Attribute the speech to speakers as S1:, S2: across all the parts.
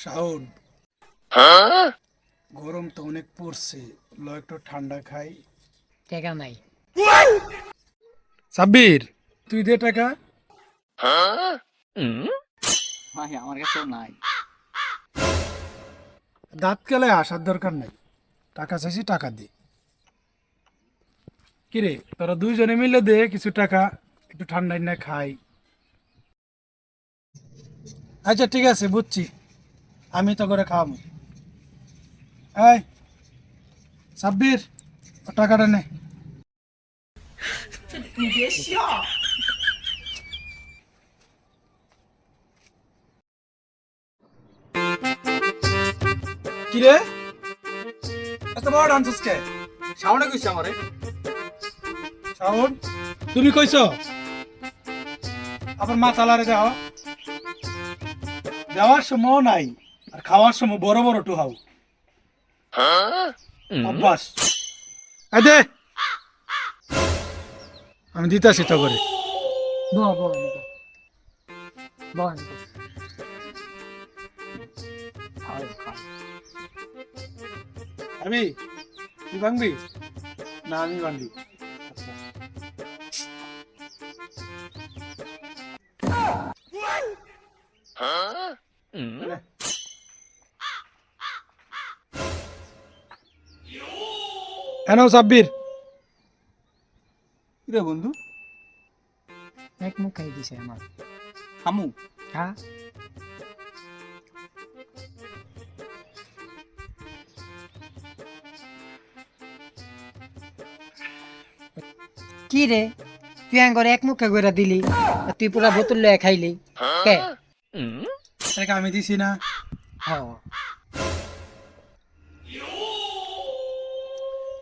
S1: শাওন। গরম তো অনেক পড়ছে। ল একটু ঠান্ডা খাই।
S2: টাকা নাই।
S1: সাব্বির। তুই দে টাকা।
S3: ভাই আমার কাছেও নাই।
S1: দাঁত কেলে আসার দরকার নাই। টাকা চাইছি টাকা দে। কিরে তোরা দুইজনে মিলে দে কিছু টাকা একটু ঠান্ডায় না খাই। আচ্ছা ঠিক আছে বুঝছি। আমি তো করে খাওয়াবো। এই সাব্বির টাকাটা নে। কিরে? এত বড় ডান্সস কে
S3: শাওনে কইছে আমারে।
S1: শাওন? তুমি কইছ? আবার মাথা লারে দেওয়া। দেওয়ার সময় নাই। আর খাওয়ার সময় বড় বড় টুহাও অভ্যাস দে। আমি দিতেছি তো করে আমি? তুই ভাঙবি? না আমি ভাঙবি। হ্যাঁ সাব্বির।
S3: রে বন্ধু?
S2: এক মুখ খাই দিছে আমার।
S3: হামু।
S2: হ্যাঁ। কি রে? তুই আঙ্গর এক মুখে করে দিলি আর তুই পুরা বোতল লয়ে খাইলি। কে?
S1: আমি দিছি না।
S2: হ্যাঁ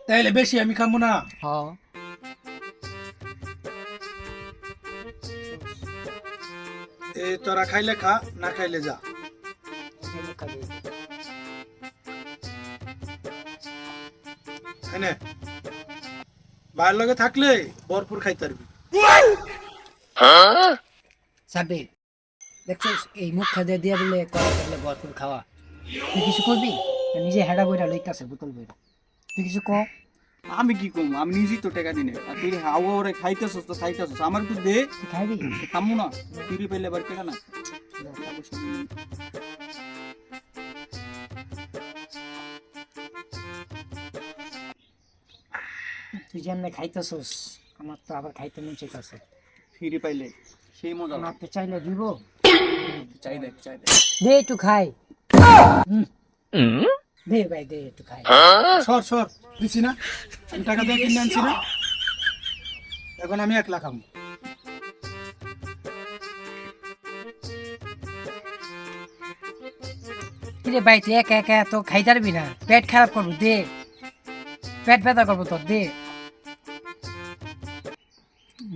S1: তাইলে বেশি আমি খাব না
S2: হ্যাঁ
S1: এ তোরা খাইলে খা না খাইলে যা এনে বাইরের লগে থাকলে ভরপুর খাইতে পারবি
S2: সাবির দেখছিস এই মুখ খাদে দিয়া বলে করা বলে ভরপুর খাওয়া তুই কিছু করবি নিজে হেডা বইটা লইতাছে বোতল বইটা তুই কিছু ক
S3: আমি কি কম? আমি নিজেই তো টাকা দিনে আর তুই হাওয়া ওরে খাইতেছস তো খাইতেছস। আমার একটু দে।
S2: খাইবি?
S3: খামু না। তুই পাইলে আবার কেনা না।
S2: তুই যেমনে খাইতেছস আমার তো আবার খাইতে মন চাইতেছে।
S3: ফিরে পাইলে সেই মজা।
S2: আমার তো চাইলে দিব।
S3: চাই দেখ চাই দেখ
S2: দে একটু খাই। দে ভাই দে একটু খাই।
S1: সর সর দিছি না। আমি টাকা দিয়ে কিনে আনছি না। এখন আমি এক লাখ খাব।
S2: কিরে ভাই তুই একা একা তো খাইতে পারবি না? পেট খারাপ করব দে। পেট ব্যথা করব তোর দে।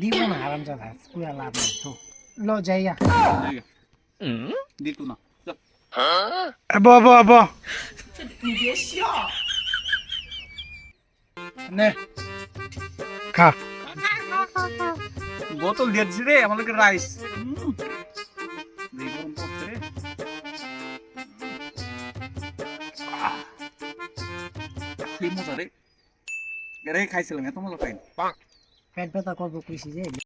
S2: দিব না আরাম যা পুরা লাভ নেই তো। লো যাইয়া।
S3: দিত না। চল।
S1: আব আব আব নে। খা।
S3: বোতল দিয়ে দিছি রে আমাদেরকে রাইস মজা রে। খাইছিলাম এত মজা পাইনি।
S2: পেট ব্যথা করব কইছি যে।